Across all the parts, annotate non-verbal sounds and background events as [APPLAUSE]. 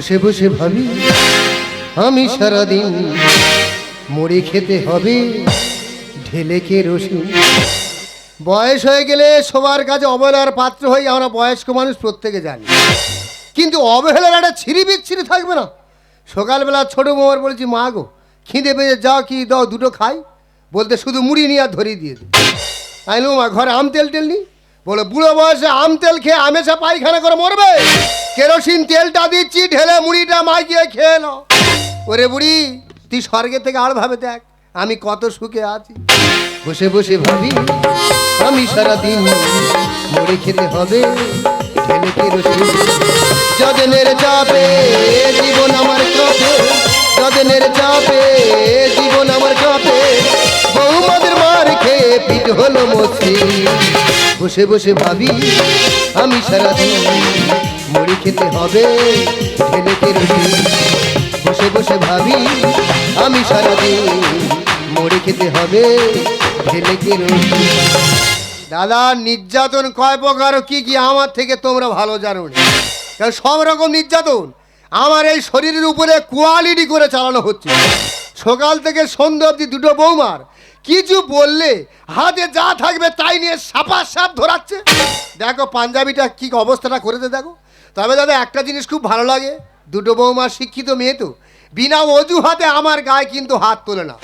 বসে বসে ভাবি, আমি সারাদিন মুড়ি খেতে হবে, ঢেলে কে রসুন বয়স হয়ে গেলে সবার কাছে অবহেলার পাত্র হয়ে আমরা বয়স্ক মানুষ প্রত্যেকে জানি। কিন্তু অবহেলার একটা ছিঁড়ি বিচ্ছিরি থাকবে না। সকালবেলা ছোট মোবার বলেছি, মা গো, খিদে পেয়ে যাও কি দাও, দুটো খাই। বলতে শুধু মুড়ি নিয়ে আর ধরিয়ে দিয়ে দিই। আইনু মা, ঘরে আম তেল টেল নি বলে, বুড়ো বয়সে আম তেল খেয়ে আমেশা পায়খানা করে মরবে? কেরোসিন তেলটা দিচ্ছি, ঢেলে মুড়িটা মাখিয়ে খেয়ে নাও। ওরে বুড়ি, তুই স্বর্গে থেকে আর ভাবে দেখ, আমি কত সুখে আছি। বসে বসে ভাবি, আমি সারাদিন মুড়ি খেতে হবে, ঢেলে কেরোসিন যজনের চাপে জীবন আমার কাঁপে যজনের চাপে জীবন আমার কাঁপে মার পিঠ হলো মসি। বসে বসে ভাবি, আমি সারাদিন মুড়ি খেতে হবে ঢেলে কেরোসিন বসে বসে ভাবি, আমি সারাদিন মুড়ি খেতে হবে ঢেলে কেরোসিন দাদা, নির্যাতন কয় প্রকার, কি কি আমার থেকে তোমরা ভালো জানো সব রকম নির্যাতন। আমার এই শরীরের উপরে কোয়ালিটি করে চালানো হচ্ছে। সকাল থেকে সন্ধ্যা অবধি দুটো বৌমার কিছু বললে হাতে যা থাকবে তাই নিয়ে সাপা সাপ ধরাচ্ছে। দেখো, পাঞ্জাবিটা কি অবস্থাটা করেছে দেখো। তবে দাদা, একটা জিনিস খুব ভালো লাগে। দুটো বৌমা শিক্ষিত মেয়ে তো। বিনা অজুহাতে আমার গায়ে কিন্তু হাত তোলে না।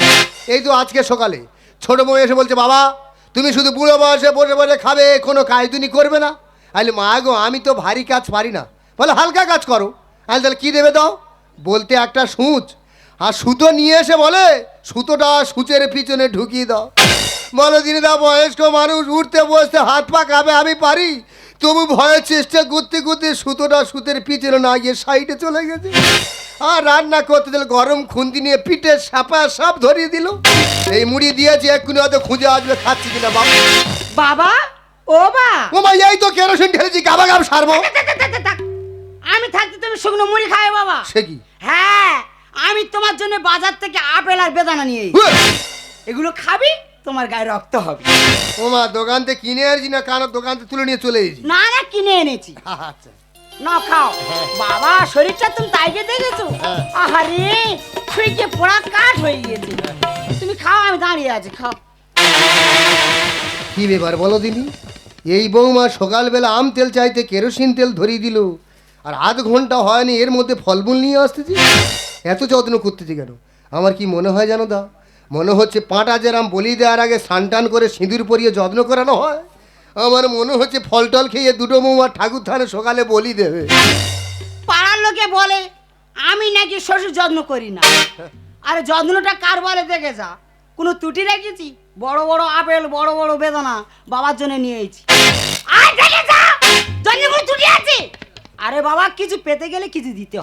এই তো আজকে সকালে। ছোট বউ এসে বলছে, বাবা, তুমি শুধু বুড়ো বয়সে বসে বসে খাবে, কোনো কাজদুনি করবে না। আলে মা গো, আমি তো ভারী কাজ পারি না। বলে, হালকা কাজ করো। আমি তাহলে কী দেবে দাও? বলতে একটা সূচ। আর সুতো নিয়ে এসে বলে সুতোটা সূচের পিছনে ঢুকিয়ে দাও বলো দিনে দা বয়স্ক মানুষ উঠতে বসতে হাত পা কাঁপে আমি পারি তবু ভয়ের চেষ্টা করতে করতে সুতোটা সুতের পিছনে না গিয়ে সাইডে চলে গেছে আর রান্না করতে দিল গরম খুন্তি নিয়ে পিঠে সাপা সাপ ধরিয়ে দিল এই মুড়ি দিয়েছে এক্ষুনি হয়তো খুঁজে আসবে খাচ্ছি কিনা বাবা বাবা ও বা ও মা এই তো কেরোসিন ঢেলেছি গাবা গাব সারবো আমি থাকতে তুমি শুকনো মুড়ি খাবে বাবা সে কি হ্যাঁ আমি তোমার জন্য বাজার থেকে আপেল আর বেদানা নিয়ে এগুলো খাবি তোমার গায়ে রক্ত হবে। ও মা দোকান থেকে কিনে আসছি না কারও দোকান থেকে তুলে নিয়ে চলে এসেছি। না না কিনে এনেছি। [LAUGHS] আচ্ছা। না খাও। বাবা শরীরটা তুমি তাইকে দেখেছ? হ্যাঁ। আহারে শুইকে পোড়া কাঠ হয়ে গিয়েছে। তুমি খাও আমি দাঁড়িয়ে আছি খাও। কি ব্যাপার বলো দিনি? এই বৌমা সকালবেলা আম তেল চাইতে কেরোসিন তেল ধরিয়ে দিল। আর আধ ঘণ্টা হয়নি, এর মধ্যে ফলমূল নিয়ে আসতেছি। এত যত্ন করতেছি কেন? আমার কি মনে হয় জানো দা? মনে হচ্ছে পাঁটা যেরাম বলি দেওয়ার আগে সানটান করে সিঁদুর পরিয়ে যত্ন করানো হয়? আমার মনে হচ্ছে ফল টল খেয়ে দুটো বৌমা ঠাকুর থানে সকালে বলি দেবে। পাড়ার লোকে বলে, আমি নাকি শ্বশুর যত্ন করি না। আরে যত্নটা কার বলে দেখে যা। কোনো ত্রুটি রেখেছি? বড় বড় আপেল, বড় বড় বেদনা বাবার জন্য নিয়ে এসেছি। আর দেখে যা! ত্রুটি আছে! আরে বাবা কিছু পেতে গেলে কিছু দিতে ও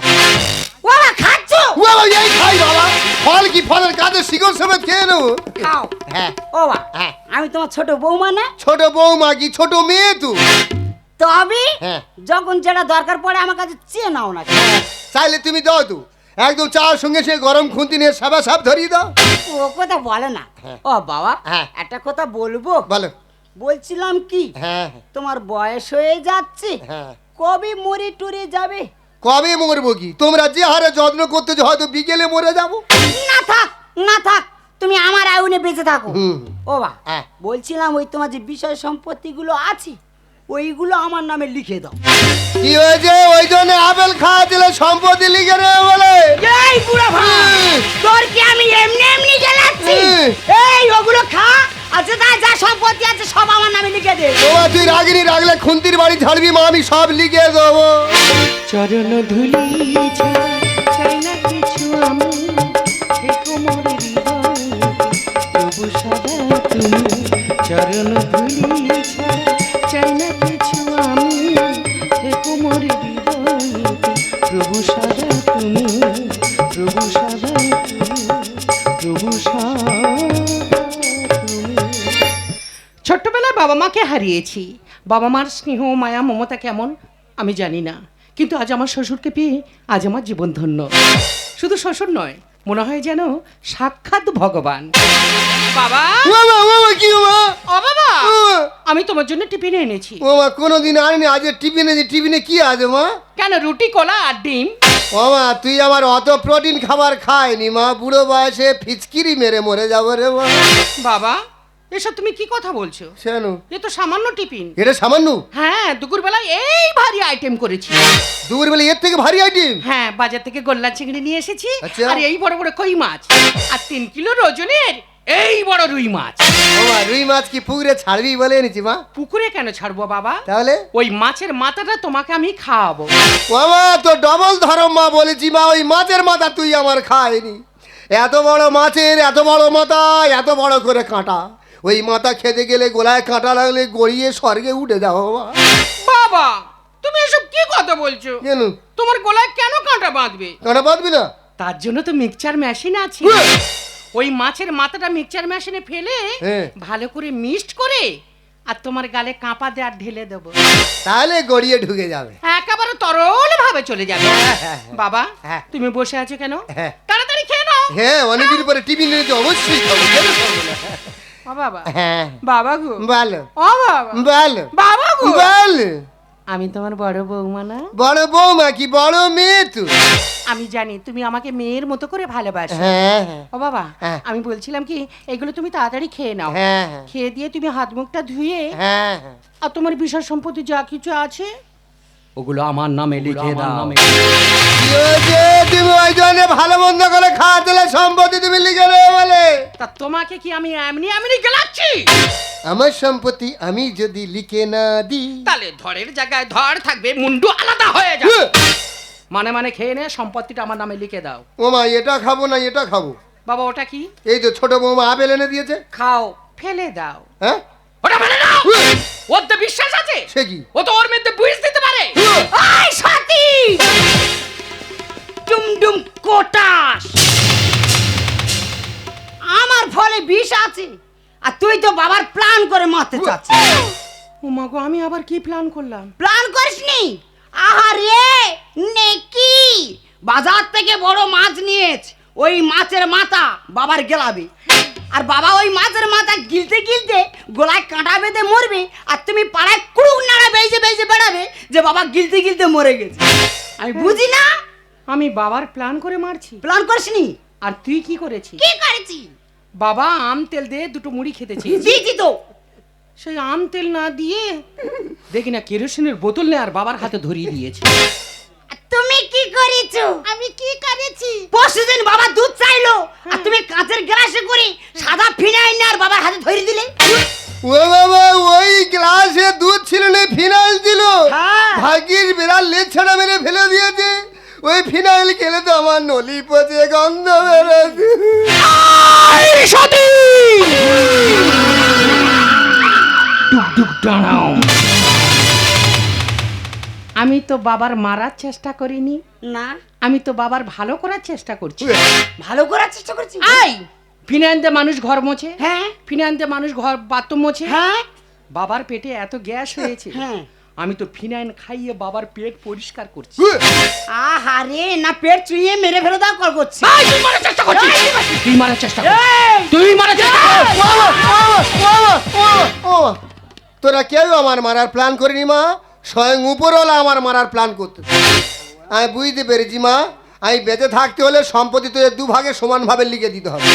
বাবা খাচ্ছ? বাবা, এই খাই বাবা। ফল কি ফলের কাজে শিকড় সমেত খেয়ে নেব খাও। হ্যাঁ। ও বা হ্যাঁ। আমি তোমার ছোট বৌমা না? ছোট বৌমা কি ছোট মেয়ে তো? তবে হ্যাঁ। যখন যেটা দরকার পড়ে আমার কাছে চেয়ে নাও না। চাইলে তুমি দাও তো। একদম চার সঙ্গে সে গরম খুন্তি নিয়ে সাবা সাপ ধরিয়ে দাও। ও কথা বলে না। হ্যাঁ। ও বাবা হ্যাঁ। একটা কথা বলব? বলো। বলছিলাম কি? তোমার বয়স হয়ে যাচ্ছে। হ্যাঁ। কবে মরি টুরি যাবে? কবে মরবো কি? তোমরা যে হারে যত্ন করতেছো হয়তো বিকেলে মরে যাব। না থাক না থাক তুমি আমার আয়ুনে বেঁচে থাকো। ও বা হ্যাঁ। বলছিলাম ওই তোমার যে বিষয় সম্পত্তিগুলো আছে ওইগুলো আমার নামে লিখে দাও। কি হয়েছে? ওই জন্য আপেল খাওয়া দিলে সম্পত্তি লিখে নেবে বলে। এই বুড়ো ভাই তোর কি আমি এমনি এমনি গেলাচ্ছি। এই ওগুলো খা আচ্ছা তা যা সম্পত্তি আছে সব আমার নামে লিখে দে। তুই রাগিনি রাগলে খুন্তির বাড়ি ছাড়বি মা আমি সব লিখে দেবো। চরণ ধুলি চাই না কিছু আমি থেকো হৃদয় প্রভু সদা তুমি। চরণ ধুলি ছাড়া হারিয়েছি। বাবা মার স্নেহ মায়া মমতা কেমন? আমি জানি না। কিন্তু আজ আমার শ্বশুরকে পেয়ে আজ আমার জীবন ধন্য। শুধু শ্বশুর নয় মনে হয় যেন সাক্ষাৎ ভগবান। বাবা! ও মা ও মা কি ও বাবা? আমি তোমার জন্য টিফিন এনেছি। ও মা কোনোদিন আনিনি আজ টিফিনে টিফিনে কি আছে মা? কেন রুটি কলা আর ডিম? মামা তুই আমার অত প্রোটিন খাবার খায়নি মা। বুড়ো বয়সে ফিচকিরি মেরে মরে যাব রে মা। বাবা এসব তুমি কি কথা বলছো? শোনো এ তো সামান্য টিফিন। এটা সামান্য? হ্যাঁ দুপুরবেলায় এই ভারী আইটেম করেছি। দুপুর বেলা এর থেকে ভারী আইটেম হ্যাঁ বাজার থেকে গোল্লা চিংড়ি নিয়ে এসেছি আচ্ছা। আর এই বড় বড় কই মাছ? আর তিন কিলো ওজনের এই বড় রুই মাছ। রুই মাছ কি পুকুরে ছাড়বি বলে এনেছি মা? পুকুরে কেন ছাড়বো বাবা? তাহলে? ওই মাছের মাথাটা তোমাকে আমি খাওয়াবো। মামা তো ডবল ধরম মা বলেছি মা ওই মাছের মাথা তুই আমার খায়নি এত বড় মাছের এত বড় মাথা এত বড় করে কাঁটা। ওই মাথা খেতে গেলে গোলায় কাঁটা লাগলে গড়িয়ে স্বর্গে উঠে যাও বাবা। বাবা তুমি এসব কি কথা বলছো? কেন? তোমার গলায় কেন কাঁটা বাঁধবে? কাঁটা বাঁধবি না। তার জন্য তো মিক্সচার মেশিন আছে। ওই মাছের মাথাটা মিক্সচার মেশিনে ফেলে হ্যাঁ। ভালো করে মিক্সড করে আর তোমার গালে কাঁপা দিয়ে আর ঢেলে দেবো। তাহলে গড়িয়ে ঢুকে যাবে। একেবারে তরল ভাবে চলে যাবে। হ্যাঁ, হ্যাঁ। বাবা হ্যাঁ। তুমি বসে আছো কেন। তাড়াতাড়ি খেয়ে নাও। হ্যাঁ অনেকদিন পরে টিফিন নিয়েছি অবশ্যই খাব? ও বাবা। হ্যাঁ। বাবা গো। ভালো ও বাবা। ভালো বাবা গো। ভালো আমি তোমার বড় বৌমা না? বড় বৌমা কি? বড় মেয়ে তুই আমি জানি তুমি আমাকে মেয়ের মতো করে ভালোবাসো। হ্যাঁ হ্যাঁ। ও বাবা হ্যাঁ। আমি বলছিলাম কি এগুলো তুমি তাড়াতাড়ি খেয়ে নাও। হ্যাঁ হ্যাঁ। খেয়ে দিয়ে তুমি হাত মুখটা ধুয়ে আর তোমার বিষয় সম্পত্তি যা কিছু আছে ওগুলো আমার নামে লিখে দাও। কি তুমি ওই জন্য ভালো মন্দ করে খাওয়া দিলে সম্পত্তি তুমি লিখে দেবে বলে। তা তোমাকে কি আমি এমনি এমনি গেলাচ্ছি? আমার সম্পত্তি আমি যদি লিখে না দিই। তাহলে ধরের জায়গায় ধর থাকবে মুন্ডু আলাদা হয়ে যাবে। মানে মানে খেয়ে নে সম্পত্তিটা আমার নামে লিখে দাও। ওমা এটা খাব না এটা খাব। বাবা ওটা কি? এই তো ছোট বৌমা আপেল এনে দিয়েছে। খাও ফেলে দাও। হ্যাঁ? ওটা ফেলে দাও ওর তো বিশ্বাস আছে? সে কি? ও তো ওর মধ্যে বুঝ দিতে পারে। আই সাথী! ডুমডুম কোটাস! আমার ফলে বিষ আছে আর তুই তো বাবার প্ল্যান করে মারতে চাচ্ছিস। ও মা গো আমি আবার কি প্ল্যান করলাম? প্ল্যান করিসনি? আহারে নেকি! বাজার থেকে বড় মাছ নিয়েছ ওই মাছের মাথা বাবার গেলাবে। আর বাবা ওই মাছের মাথা গিলতে গিলতে গলায় কাঁটা বেঁধে মরবে আর তুমি পাড়ায় কুড়ুক নাড়া বেজে বেজে বেড়াবে যে বাবা গিলতে গিলতে মরে গেছে। আমি বুঝি না? আমি বাবার প্ল্যান করে মারছি। প্ল্যান করিসনি? আর তুই কি করেছিস? কি করেছি? বাবা আম তেল দিয়ে দুটো মুড়ি খেতে দিয়েছি তো। সেই আম তেল না দিয়ে দেখি না কেরোসিনের বোতল নিয়ে আর বাবার হাতে ধরিয়ে দিয়েছে। তুমি কি করেছ আমি কি করেছি পরশুদিন বাবা দুধ চাইলো আর তুমি কাঁচের গ্লাসে করে সাদা ফিনাইল নিয়ে আর বাবার হাতে ধরে দিলে ও বাবা ওই গ্লাসে দুধ ছিল না ফিনাইল ছিল হ্যাঁ। ভাগ্যির বিড়াল লেজ ছাড়া মেরে ফেলে দিয়েছে ওই ফিনাইল খেলে তো আমার নলি পচে গন্ধ বেরোছে ডুক ডানাও আমি তো বাবার মারার চেষ্টা করিনি। না। আমি তো বাবার ভালো করার চেষ্টা করছি। ভালো করার চেষ্টা করছি? আই! ফিনান্তে মানুষ ঘর মোছে। হ্যাঁ। ফিনান্তে মানুষ ঘর বাথরুম মোছে। হ্যাঁ। বাবার পেটে এত গ্যাস হয়েছে। হ্যাঁ। আমি তো ফিনাইন খাইয়ে বাবার পেট পরিষ্কার করছি। আহারে না পেট চুইয়ে মেরে ফেলে দাও কল করছি। তুই মারার চেষ্টা করছিস? তুই মারার চেষ্টা করছিস তুই মারার চেষ্টা কর। ও ও ও। ও। তোরা কেউ আমার মারার প্ল্যান করিনি মা? স্বয়ং উপরওয়ালা আমার মারার প্ল্যান করতে। আমি বুঝতে পেরেছি মা। আমি বেঁচে থাকতে হলে সম্পত্তি তোদের দুভাগে সমানভাবে লিখে দিতে হবে।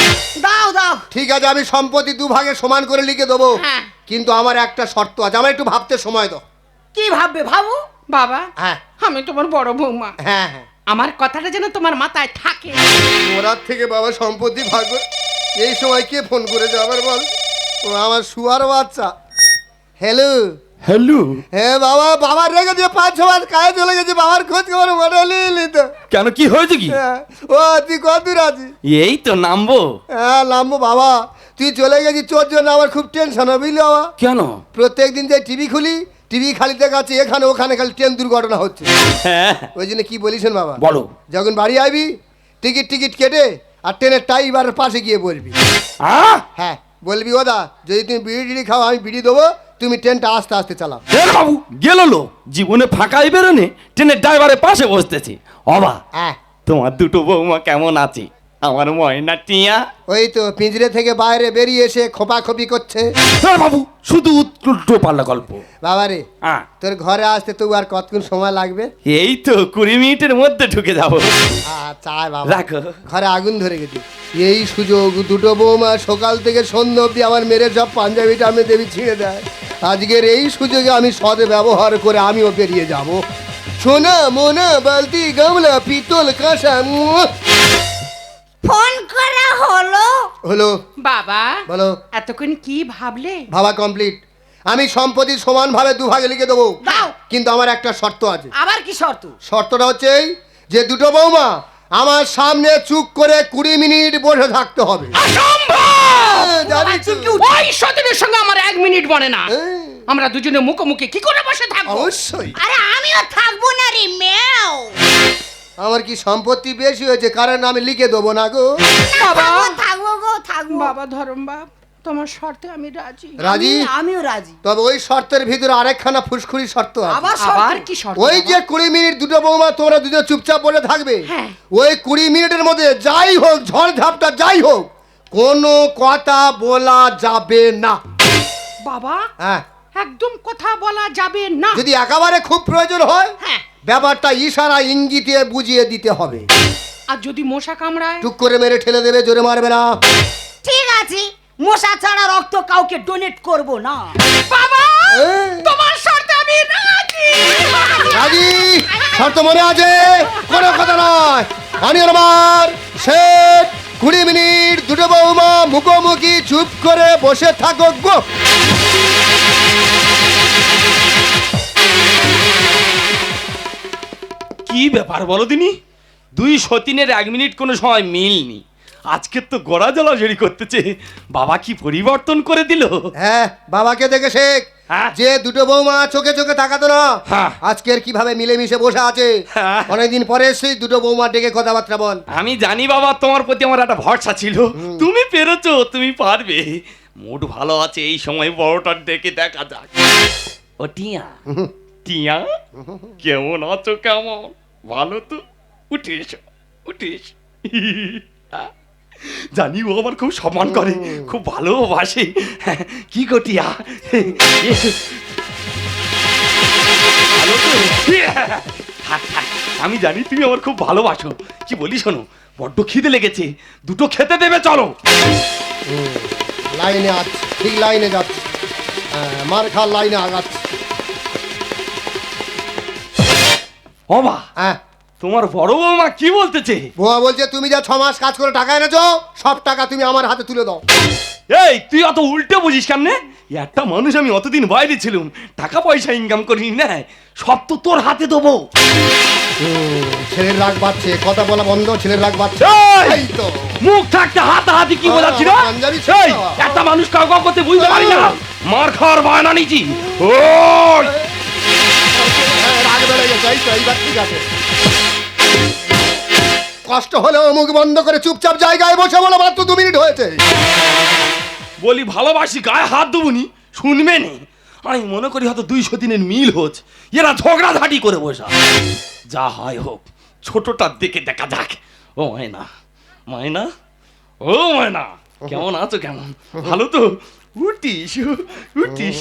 দাও দাও। ঠিক আছে আমি সম্পত্তি দুভাগে সমান করে লিখে দেবো। হ্যাঁ। কিন্তু আমার একটা শর্ত আছে আমার একটু ভাবতে সময় দাও। কি ভাববে ভাবো? বাবা হ্যাঁ। আমি তোমার বড় বৌমা। হ্যাঁ হ্যাঁ। আমার কথাটা যেন তোমার মাথায় থাকে। মোরার থেকে বাবা সম্পত্তি ভাগ এই সময় কে ফোন করেছে আবার বল? ও আমার শুয়ার বাচ্চা। হ্যালো? হ্যালো। হ্যাঁ বাবা বাবার রেখে দিয়ে পাঁচ ছ মাস কাজে চলে গেছে বাবার খোঁজ খবর মনে নিলি তো। কেন কি হয়েছে কি? হ্যাঁ, ও তুই কত দূর আছিস? এই তো নামবো। হ্যাঁ নামবো বাবা। তুই চলে গেছিস তোর জন্য আমার খুব টেনশন হবে বুঝলি বাবা? কেন? প্রত্যেক দিন যে টিভি খুলি টিভি খালি দেখাচ্ছে এখানে ওখানে খালি ট্রেন দুর্ঘটনা হচ্ছে। হ্যাঁ। ওই জন্য কি বলিসেন বাবা? বলো। যখন বাড়ি আইবি টিকিট টিকিট কেটে আর ট্রেনের টাইবারের পাশে গিয়ে বলবি। হ্যাঁ বলবি ওদা যদি তুমি বিড়ি টিড়ি খাও আমি বিড়ি দেবো তুমি ট্রেনটা আস্তে আস্তে চালাও। এ বাবু গেল লো জীবনে ফাঁকাই বেরোনে ট্রেনের ড্রাইভারের পাশে বসতেছি। অবা হ্যাঁ। তোমার দুটো বৌমা কেমন আছে? আমার ময়না টিয়া। ওই তো পিঞ্জরে থেকে বাইরে বেরিয়ে এসে খোপাখপি করছে। হ্যাঁ বাবু শুধু উল্টো পাল্লা গল্প বাবারে হ্যাঁ। তোর ঘরে আসতে তো আর কতক্ষণ সময় লাগবে? এই তো কুড়ি মিনিটের মধ্যে ঢুকে যাব। আচ্ছা বাবা। রাখো। ঘরে আগুন ধরে গেছে। এই সুযোগ দুটো বৌমা সকাল থেকে সন্ধ্যা অব্দি আমার মেরে সব পাঞ্জাবিটা আমি দেবী ছিঁড়ে দেয়। আজকের এই সুযোগে আমি সদ ব্যবহার করে আমিও বেরিয়ে যাব। সোনা মোনা বালতি গামলা পিতল কাঁসা ফোন করা হলো? হলো। বাবা বলো। এতক্ষণ কি ভাবলে? ভাবা কমপ্লিট আমি সম্পত্তি সমানভাবে দুভাগে লিখে দেবো। দাও। কিন্তু আমার একটা শর্ত আছে। আবার কি শর্ত? শর্তটা হচ্ছে এই যে দুটো বৌমা আমার সামনে চুপ করে কুড়ি মিনিট বসে থাকতে হবে। হ্যাঁ, জানি ওই সতীনের সঙ্গে আমার এক মিনিট বনে না। হ্যাঁ, আমরা দুজনে মুখোমুখি কি করে বসে থাকব? অবশ্যই। আরে আমিও থাকব না রে মেও আমার কি সম্পত্তি বেশি হয়েছে? কারণ আমি লিখে দেবো না গো। বাবা থাকব থাকব গো থাকব। বাবা ধরম বাপ। তোমার শর্তে আমি রাজি। রাজি? আমি- আমিও রাজি। তবে ওই শর্তের ভিতরে আরেকখানা ফুসকুড়ি শর্ত আছে। আবার আবার কি শর্ত? ওই যে কুড়ি মিনিট দুটো বৌমা তোমরা দুজন চুপচাপ বলে থাকবে হ্যাঁ। ওই কুড়ি মিনিটের মধ্যে যাই হোক ঝড় ঝাপটা যাই হোক কোনো কথা বলা যাবে না। বাবা হ্যাঁ। একদম কথা বলা যাবে না। যদি একেবারে খুব প্রয়োজন হয় হ্যাঁ। ব্যাপারটা ইশারা ইঙ্গিতে বুঝিয়ে দিতে হবে। আর যদি মশা কামড়ায়? টুক করে মেরে ঠেলে দেবে জোরে মারবে না। ঠিক আছে। মশা ছাড়া রক্ত কাউকে ডোনেট করব না। বাবা তোমার শর্তে আমি রাজি। রাজি? শর্ত মনে আছে? কোনো কথা নয়। আমি আমার শেষ কুড়ি মিনিট দুটো বৌমা মুখোমুখি চুপ করে বসে থাকো গো। কি ব্যাপার বলো দিনি? দুই সতীনের এক মিনিট কোনো সময় মিলনি। আজকে তো গড়া জলাঝড়ি করতেছে। বাবা কি পরিবর্তন করে দিল? হ্যাঁ বাবাকে দেখে শেখ। হ্যাঁ। যে দুটো বৌমা চোখে চোখে তাকাতো না হ্যাঁ। আজকের কীভাবে মিলেমিশে বসে আছে? হ্যাঁ। অনেকদিন পরে সেই দুটো বৌমা ডেকে কথাবার্তা বল। আমি জানি বাবা তোমার প্রতি আমার একটা ভরসা ছিল। তুমি পেরেছ তুমি পারবে। মুড ভালো আছে এই সময় বড়টার ডেকে দেখা যাক। ও টিয়া। টিয়া কেমন আছো কেমন? ভালো তো? উঠে এসো উঠে এসো। [LAUGHS] জানি ও আমার খুব সম্মান করে খুব ভালোবাসে। কি গো টিয়া? এসো। ভালো তো থাক, থাক। আমি জানি তুমি আমার খুব ভালোবাসো। কি বলি শোনো বড্ড খিদে লেগেছে দুটো খেতে দেবে চলো। লাইনে আছ ঠিক লাইনে যাচ্ছে। হ্যাঁ, মার খার লাইনে আগাচ্ছে। অবা হ্যাঁ। তোমার বড় বৌমা কি বলতেছে বৌমা বলছে তুমি যা ছ মাস কাজ করে টাকা এনেছো সব টাকা তুমি আমার হাতে তুলে দাও এই তুই অত উল্টে বুঝিস কেমনে একটা মানুষ আমি অতদিন বাইরে ছিলাম টাকা পয়সা ইনকাম করিনি না সব তো তোর হাতে দেবো ছেলের রাগ বাড়ছে কথা বলা বন্ধ ছেলের রাগ বাড়ছে এই! তো মুখ থাকতে হাতাহাতি কি বোঝাচ্ছি না। এই, একটা মানুষ কাউ কাউ করতে বুঝতে পারি না মার খাওয়ার বায়না নিয়েছি হ্যাঁ, রাগ বেড়ে গেছে এই তো এইবার ঠিক আছে কষ্ট হলেও মুখ বন্ধ করে চুপচাপ জায়গায় বসে বলো মাত্র দু মিনিট হয়েছে। বলি ভালোবাসি গায়ে হাত দেবুনি শুনবে নি। আমি মনে করি হয়তো দুইশো দিনের মিল হচ্ছে। এরা ঝগড়া ঝাঁটি করে বসা। যা হয় হোক ছোটটার দিকে দেখা যাক। ও মায়না মায়না ও মায়না কেমন আছো কেমন? ভালো তো? উঠিস উঠিস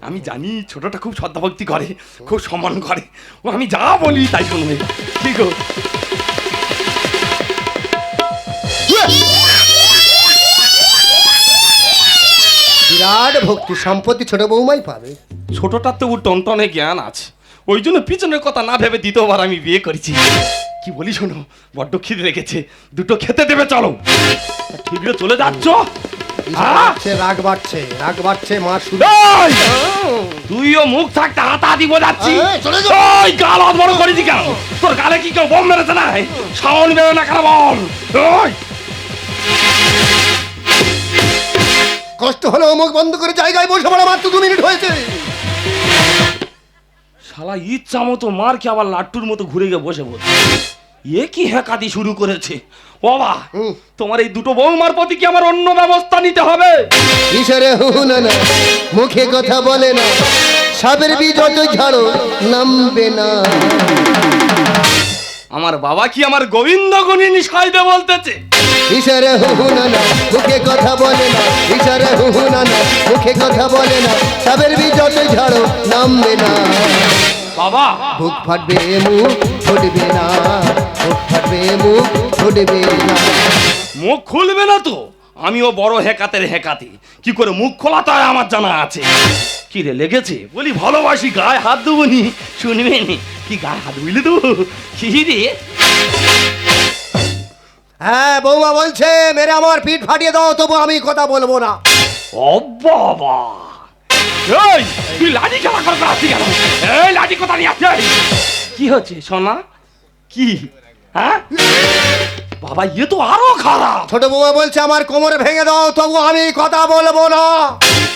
আমি জানি ছোটটা খুব শ্রদ্ধাভক্তি করে খুব সম্মান করে। ও আমি যা বলি তাই শুনবে। ঠিক বিরাট ভক্তি সম্পত্তি ছোট বৌমাই পাবে। ছোটটার তো ওর টনটনে জ্ঞান আছে। ওই জন্য পিছনের কথা না ভেবে দ্বিতীয়বার আমি বিয়ে করেছি। কি বলি শোনো বড্ড খিদে রেখেছে দুটো খেতে দেবে চলো। ঠিক রে চলে যাচ্ছ? বাড়ছে, রাগ বাড়ছে রাগ বাড়ছে মা শুধু! তুইও মুখ থাকতে হাতাহাতি বোঝাচ্ছি। ওই গাল হাত বড় করেছি কেন? তোর গালে কি কেউ বোম মেরেছে না সাউন্ড বেরো না কেন বল? ওই কষ্ট হলেও মুখ বন্ধ করে জায়গায় বসে বলো মাত্র দু মিনিট হয়েছে। শালা ইচ্ছা মতো মার খেয়ে আবার লাট্টুর মতো ঘুরে গিয়ে বসে বলছে এ কি হ্যাকাতি শুরু করেছে? বাবা। তোমার এই দুটো বৌমার প্রতি কি আমার অন্য ব্যবস্থা নিতে হবে? ঈশ্বরে হুন না মুখে কথা বলে না। সাপের বীজ যত ঝাড়ো নামবে না। আমার বাবা কি আমার গোবিন্দ গুণিনী সাইতে বলতেছে? ইশারে হুহু না না মুখে কথা বলে না। ইশারে হুহু না না মুখে কথা বলে না। সাবের বি যত ঝাড়ো নামবে না। বাবা। বুক ফাটবে মুখ ফুটবে না। বুক ফাটবে মুখ ফুটবে না। মুখ খুলবে না তো? আমিও বড় হেকাতের হেকাতে। কি করে মুখ খোলা তাই আমার জানা আছে? কি রে লেগেছে? বলি ভালোবাসি গায়ে হাত দেবো নি? শুনবে নি? কি গায়ে হাত বুঝলে তো? কি রে? হ্যাঁ বৌমা বলছে মেরে আমার পিঠ ফাটিয়ে দাও তবু আমি কথা বলব না। ও বাবা। এই তুই লাঠি খেলা করে আসছি কেন এই লাঠি কোথা নিয়ে আসছে? কি হচ্ছে সোনা কি? হ্যাঁ? বাবা ইয়ে তো আরও খারাপ। ছোট বৌমা বলছে আমার কোমরে ভেঙে দাও তবু আমি কথা বলব না।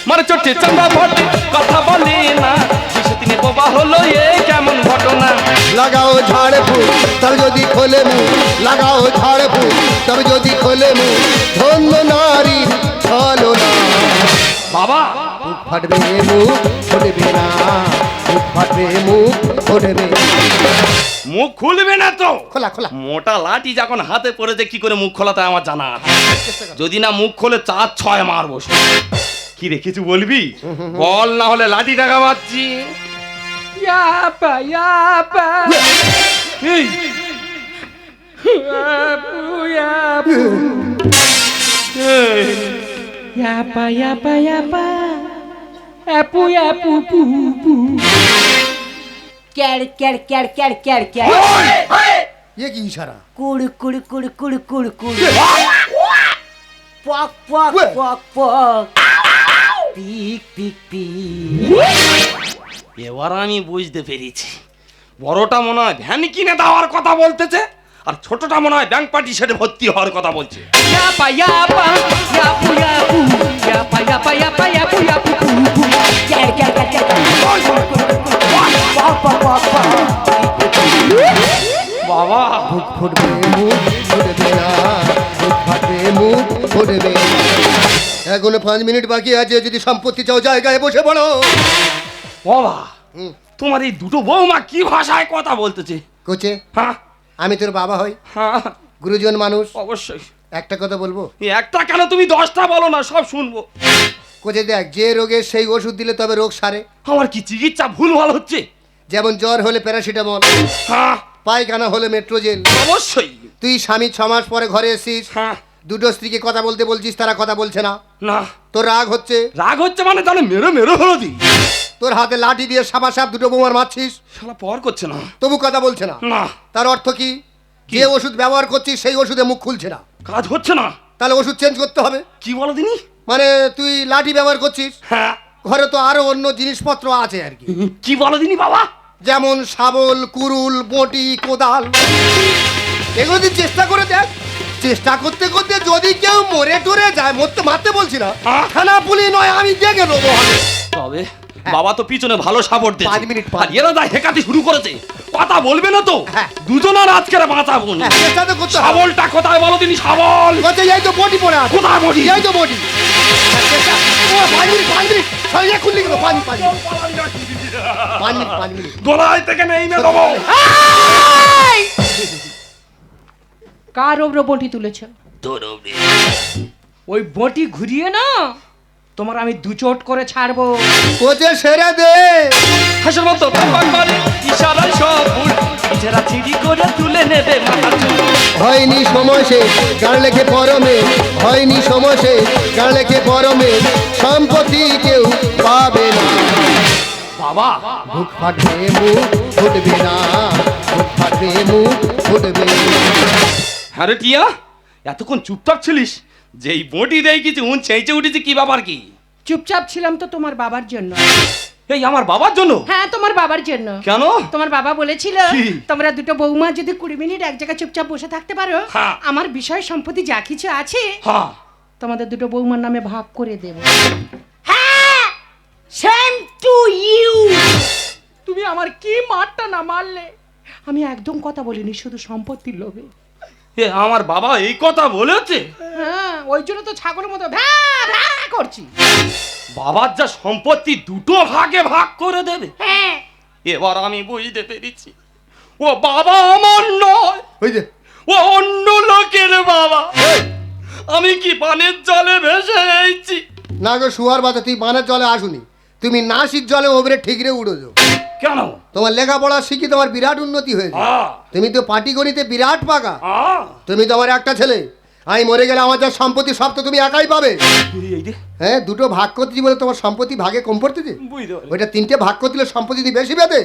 মানে চটে চান্দা ভট্টি কথা বলি না। শিশু তিনি বাবা হলো এ কেমন ঘটনা? লাগাও ঝাড় ফুল তবে যদি খোলে মুখ লাগাও ঝাড় ফুল তবে যদি খোলে মুখ ধন্য নারীর ছলো না বাবা মুখ ফাটবে মুখ ফুটবে না। মুখ ফাটবে মুখ ফুটবে মুখ খুলবে না তো। খোলা খোলা। মোটা লাঠি যখন হাতে পড়েছে কি করে মুখ খোলাতে আমার জানা আছে। যদি না মুখ খোলে চার ছয় মারবো শুধু। কি রে কিছু বলবি? বল না হলে লাঠি টাকা মারছি। ইয়াপা ইয়াপা এই। ইয়াপু ইয়াপু এই, ইয়াপা ইয়াপা ইয়াপা অ্যাপু অ্যাপু পু পু ক্যাড় ক্যাড় ক্যাড় ক্যাড় ক্যাড় ক্যাড় ইয়ে কি ইশারা? কুড়ি কুড়ি কুড়ি কুড়ি কুড়ি কুড়ি। পক পক পক পক। পিক পিক পিক। এবার আমি বুঝতে পেরেছি। বড়টা মনে হয় ভ্যান কিনে দেওয়ার কথা বলতেছে আর ছোটটা মনে হয় ব্যাংক পার্টি সেটে ভর্তি হওয়ার কথা বলছে। বাবা ফুটবে মুখ ফুটবে না। মুখ ফাটবে মুখ ফুটবে। না। এখনও পাঁচ মিনিট বাকি আছে যদি সম্পত্তি চাও জায়গায় বসে পড়ো। বাবা হুম, তোমার এই দুটো বৌমা কি ভাষায় কথা বলতেছে? কোচে হ্যাঁ? আমি তোর বাবা হই। হ্যাঁ। গুরুজন মানুষ। অবশ্যই। একটা কথা বলব? একটা কেন? তুমি দশটা বলো না সব শুনব। কোচে দেখ যে রোগে সেই ওষুধ দিলে তবে রোগ সারে। আমার কি চিকিৎসা ভুল ভালো হচ্ছে? যেমন জ্বর হলে প্যারাসিটামল হ্যাঁ। পায়খানা হলে মেট্রোজেল। অবশ্যই। তুই স্বামী ছ মাস পরে ঘরে এসিস হ্যাঁ। দুটো স্ত্রীকে কথা বলতে বলছিস তারা কথা বলছে না। না। তোর রাগ হচ্ছে? রাগ হচ্ছে মানে তাহলে মেরো মেরো হলো দি। তোর হাতে লাঠি দিয়ে সাবা সাপ দুটো বোমার মারছিস? শালা পর করছে না। তবু কথা বলছে না। না। তার অর্থ কি? যে ওষুধ ব্যবহার করছিস সেই ওষুধে মুখ খুলছে না। কাজ হচ্ছে না। তাহলে ওষুধ চেঞ্জ করতে হবে। কি বলো দিনি? মানে তুই লাঠি ব্যবহার করছিস? হ্যাঁ। ঘরে তো আরও অন্য জিনিসপত্র আছে আর কি। কি বলো দিনি বাবা? যেমন শাবল কুরুল বটি কোদাল। এগুলো তুই চেষ্টা করে দেখ। চেষ্টা করতে করতে যদি কেউ মরে টরে যায় মরতে মারতে বলছি না হ্যাঁ? থানা পুলি নয় আমি দেখে নেব। তবে বাবা তো পিছনে ভালো সাপোর্ট দিচ্ছে পাঁচ মিনিট, পাঁচ আর এরা যা হেকাতে শুরু করেছে কথা বলবে না তো? হ্যাঁ। দুজনের আজকের বাঁচাবো না। হ্যাঁ, চেষ্টা তো করতে হবে। শাবলটা কোথায় বলো দিনি শাবল বলছে এই তো বটি পড়ে আছে। কোথায় বটি? এই তো বটি হ্যাঁ, ও, পাঁচ মিনিট পাঁচ মিনিট। সঙ্গে খুললি কেন পাঁচ পাঁচ মিনিট। পাঁচ মিনিট পাঁচ মিনিট। দোলাই থেকে নেই না দেবো। কার ওপরে বটি তুলেছ? তোর। ওই বটি ঘুরিয়ে না। তোমার আমি দু চোট করে ছাড়বো। কোচে সেরে দে। হাসির মতো পাক করে ইশারায় সব ভুল। নিজেরা চিড়ি করে তুলে নেবে চুল হয়নি সময় সে গান লেখে পরমে। হয়নি সময় সে গান লেখে পরমে। সম্পত্তি কেউ পাবে না। বাবা মুখ ফাটবে মুখ ফুটবে না। মুখ ফাটবে মুখ ফুটবে। হ্যাঁ রে টিয়া এতক্ষণ চুপচাপ ছিলিস? যেই বটি দেয় কিছু উন চেঁচে উঠেছে কি ব্যাপার কি? চুপচাপ ছিলাম তো তোমার বাবার জন্য। এই আমার বাবার জন্য? হ্যাঁ তোমার বাবার জন্য। কেন? তোমার বাবা বলেছিল তোমরা দুটো বৌমা যদি কুড়ি মিনিট এক জায়গায় চুপচাপ বসে থাকতে পারো হ্যাঁ। আমার বিষয় সম্পত্তি যা কিছু আছে হ্যাঁ। তোমাদের দুটো বৌমার নামে ভাগ করে দেব। হ্যাঁ সেম টু ইউ তুমি আমার কি মারটা না মারলে? আমি একদম কথা বলিনি শুধু সম্পত্তির লোভে। এ আমার বাবা এই কথা বলেছে। হ্যাঁ ওই জন্য তো ছাগলের মতো ভ্যা ভ্যা করছি। বাবার যা সম্পত্তি দুটো ভাগে ভাগ করে দেবে। হ্যাঁ। এবার আমি বুঝতে পেরেছি ও বাবা আমার নয়। ওই যে। ও অন্য লোকের বাবা। আমি কি পানের জলে ভেসে এইছি না গো শুয়ার বাচ্চা তুই পানের জলে আসুনি। তুমি নাসির জলে ওপরে ঠিকরে উড়োছো। কেন? তোমার লেখাপড়া শিখি তোমার বিরাট উন্নতি হয়েছে। তুমি তো পাটিগণিতে বিরাট পাকা তুমি তো আমার একটা ছেলে। আমি মরে গেলে আমার যা সম্পত্তি সব তো তুমি একাই পাবে। হ্যাঁ দুটো ভাগ করতেছি বলে তোমার সম্পত্তি ভাগে কম পড়তেছে? ওইটা তিনটে ভাগ করতে দিলে সম্পত্তি যদি বেশি পেতে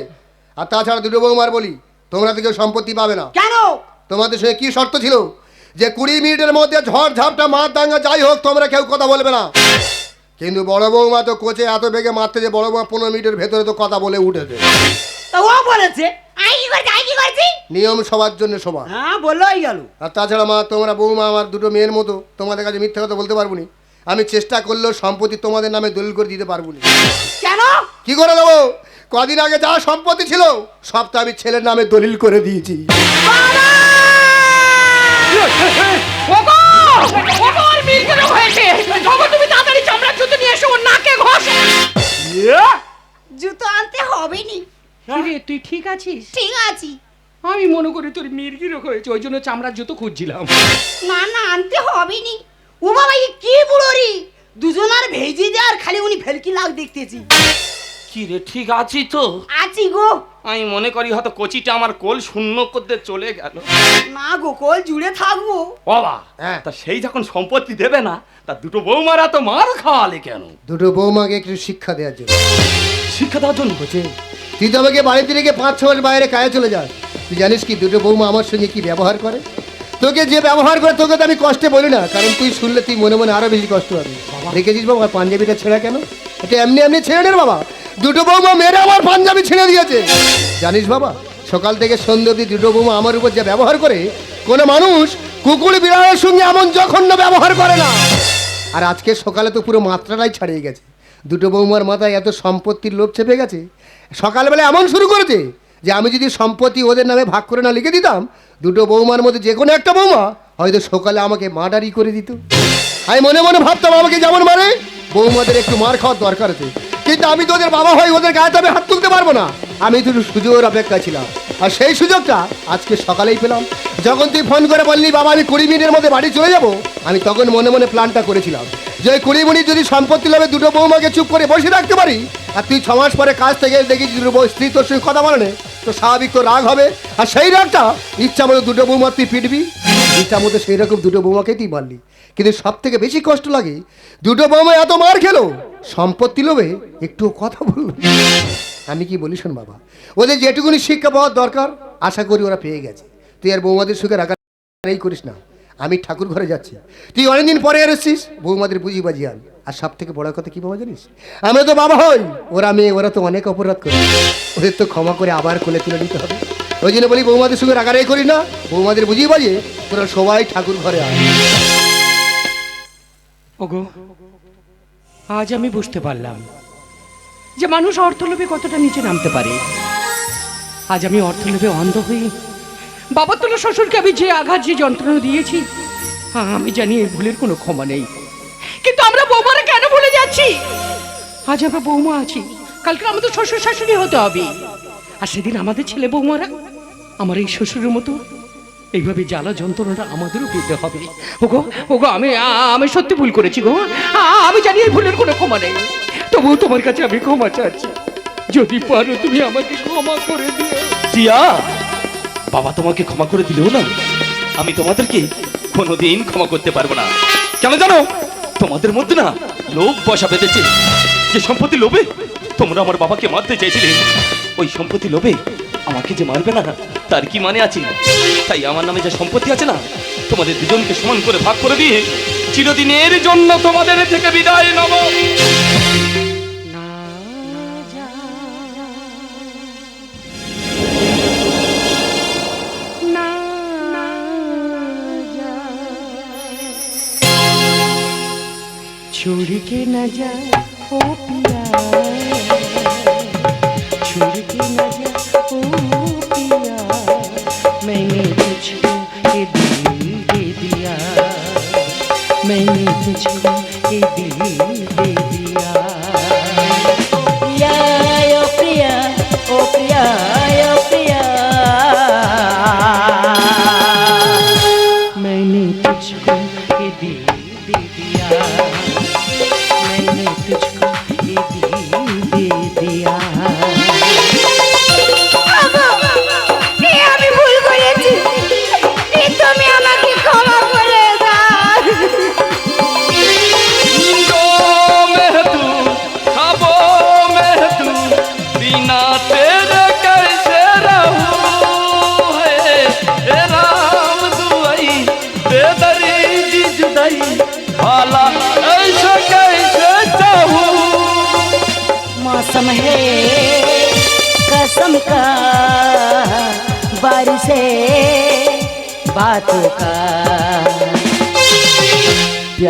আর তাছাড়া দুটো বৌমার বলি তোমরা তো কেউ সম্পত্তি পাবে না। কেন? তোমাদের সঙ্গে কি শর্ত ছিল? যে কুড়ি মিনিটের মধ্যে ঝড় ঝাপটা মার দাঙ্গা যাই হোক তোমরা কেউ কথা বলবে না। কিন্তু বড় বৌমা তো কোচে এত বেগে মারতে যে বড় বৌমা পনেরো মিনিটের ভেতরে তো কথা বলে উঠেছে। তা ও বলেছে আই কি করছি আই কি করছি? নিয়ম সবার জন্য সবার। হ্যাঁ বললোই গেল। আর তাছাড়া মা তোমরা বৌমা আমার দুটো মেয়ের মতো তোমাদের কাছে মিথ্যা কথা বলতে পারব নি। আমি চেষ্টা করলেও সম্পত্তি তোমাদের নামে দলিল করে দিতে পারব না। কেন? কি করে দেবো? কদিন আগে যা সম্পত্তি ছিল সব তো আমি ছেলের নামে দলিল করে দিয়েছি। ওগো! ওগো ওর মির্গেরো হয়েছে। ওগো তুমি তাড়াতাড়ি হবে নি কিরে তুই ঠিক আছিস? ঠিক আছি। আমি মনে করি তোর মির্গির রোগ হয়েছে ওই জন্য চামড়ার জুতো খুঁজছিলাম। না না আনতে হবে নি ও বাবা কি বুড়োরি দুজনার ভেজি দে আর খালি উনি ফেলকি লাগ দেখতেছি। কি রে ঠিক আছি তো? আছি গো। আমি মনে করি হয়তো কচিটা আমার কোল শূন্য করতে চলে গেল। না গো কল জুড়ে থাকব। বাবা হ্যাঁ। তা সেই যখন সম্পত্তি দেবে না তা দুটো বৌমারা তো মার খাওয়ালে কেন? দুটো বৌমাকে একটু শিক্ষা দেওয়ার জন্য। শিক্ষা দেওয়ার জন্য? বলছে তুই তো আমাকে বাড়িতে রেখে পাঁচ ছ মাস বাইরে কাজে চলে যাস। তুই জানিস কি দুটো বৌমা আমার সঙ্গে কি ব্যবহার করে? তোকে যে ব্যবহার করে তোকে তো আমি কষ্টে বলি না কারণ তুই শুনলে তুই মনে মনে আরও বেশি কষ্ট হবে। দেখেছিস বাবা পাঞ্জাবিটা ছেঁড়া কেন? এটা এমনি এমনি ছেড়ে নে বাবা। দুটো বৌমা মেরে আমার পাঞ্জাবি ছেড়ে দিয়েছে। জানিস বাবা, সকাল থেকে সন্ধ্যে অবধি দুটো বৌমা আমার উপর যা ব্যবহার করে, কোনো মানুষ কুকুর বিড়ালের সঙ্গে এমন জঘন্য ব্যবহার করে না। আর আজকে সকালে তো পুরো মাত্রাটাই ছাড়িয়ে গেছে। দুটো বৌমার মাথায় এত সম্পত্তির লোভ চেপে গেছে। সকালবেলা এমন শুরু করেছে যে আমি যদি সম্পত্তি ওদের নামে ভাগ করে না লিখে দিতাম, দুটো বৌমার মধ্যে যে কোনো একটা বৌমা হয়তো সকালে আমাকে মার্ডারই করে দিত। আমি মনে মনে ভাবতাম আমাকে যেমন মারে বৌমাদের একটু মার খাওয়ার দরকার আছে। কিন্তু আমি তো ওদের বাবা হয়ে ওদের গায়ে তো আমি হাত তুলতে পারব না। আমি শুধু সুযোগের অপেক্ষা ছিলাম। আর সেই সুযোগটা আজকে সকালেই পেলাম। যখন তুই ফোন করে বললি, বাবা, আমি কুড়ি মিনিটের মধ্যে বাড়ি চলে যাব, আমি তখন মনে মনে প্ল্যানটা করেছিলাম। যে কুড়ি মিনিট যদি সম্পত্তি লাভে দুটো বৌমাকে চুপ করে বসে রাখতে পারি, আর তুই ছ মাস পরে কাজ থেকে দেখি দুটো বউ স্ত্রী তোর সঙ্গে কথা বলে তো স্বাভাবিক তো রাগ হবে। আর সেই রাগটা ইচ্ছা মতো দুটো বৌমা তুই পিটবি। ইচ্ছা মতো সেই রকম দুটো বৌমাকে তুই মারলি। কিন্তু সব থেকে বেশি কষ্ট লাগে দুটো বৌমা এত মার খেলো, সম্পত্তি লোভে একটু কথা বলল আমি কি বলি শোন বাবা, ওদের যেটুকুনি শিক্ষা পাওয়ার দরকার, আশা করি ওরা পেয়ে গেছে। তুই আর বৌমাদের সুখে রাখা করিস না। আমি ঠাকুর ঘরে যাচ্ছি। তুই অনেকদিন পরে এসেছিস? বৌমাদের বুঝি বাজি আন আর সব থেকে বড় কথা কি বাবা জানিস? আমরা তো বাবা হই। ওরা মেয়ে, ওরা তো অনেক অপরাধ করে। ওদের তো ক্ষমা করে আবার কোলে তুলে নিতে হবে। ওই জন্য বলি বৌমাদের সঙ্গে রাগারাই করি না। বৌমাদের বুঝিয়ে বাজে, তোরা সবাই ঠাকুর ঘরে আয়। ওগো, আজ আমি বুঝতে পারলাম যে মানুষ অর্থলোভে কতটা নিচে নামতে পারে। আজ আমি অর্থলোভে অন্ধ হয়ে বাবা তোলা শ্বশুরকে আমি যে আঘাত, যে যন্ত্রণা দিয়েছি আমি জানি এই ভুলের কোনো ক্ষমা নেই। কিন্তু আমরা বৌমারা কেন ভুলে যাচ্ছি? আজ আমরা বৌমা আছি। কালকে আমাদের শ্বশুর শাশুড়ি হতে হবে। আর সেদিন আমাদের ছেলে বৌমারা আমার এই শ্বশুরের মতো এইভাবে জ্বালা যন্ত্রণাটা আমাদেরও পেতে হবে। ওগো ওগো, আমি আমি সত্যি ভুল করেছি গো। আমি জানি এই ভুলের কোনো ক্ষমা নেই। তবুও তোমার কাছে আমি ক্ষমা চাচ্ছি। যদি পারো তুমি আমাকে ক্ষমা করে দিও। টিয়া বাবা তোমাকে ক্ষমা করে দিলেও না, আমি তোমাদেরকে কোনোদিন ক্ষমা করতে পারব না। কেন জানো? তোমাদের মধ্যে না লোভ বসা বেঁধেছে। যে সম্পত্তি লোভে তোমরা আমার বাবাকে মারতে চাইছিলে, ওই সম্পত্তি লোভে আমাকে যে মারবে না, তার কি মানে আছে? তাই আমার নামে যে সম্পত্তি আছে না, তোমাদের দুজনকে সমান করে ভাগ করে দিয়ে চিরদিনের জন্য তোমাদের থেকে বিদায় নেব। के न जा ओ पिया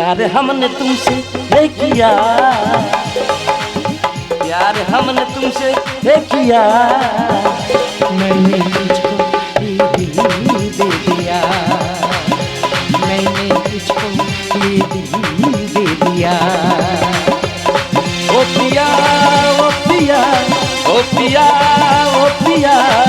प्यार हमने तुमसे किया। प्यार हमने तुमसे किया। मैंने तुझको दे दिया। मैंने तुझको दे दिया। ओ पिया ओ पिया ओ पिया ओ पिया।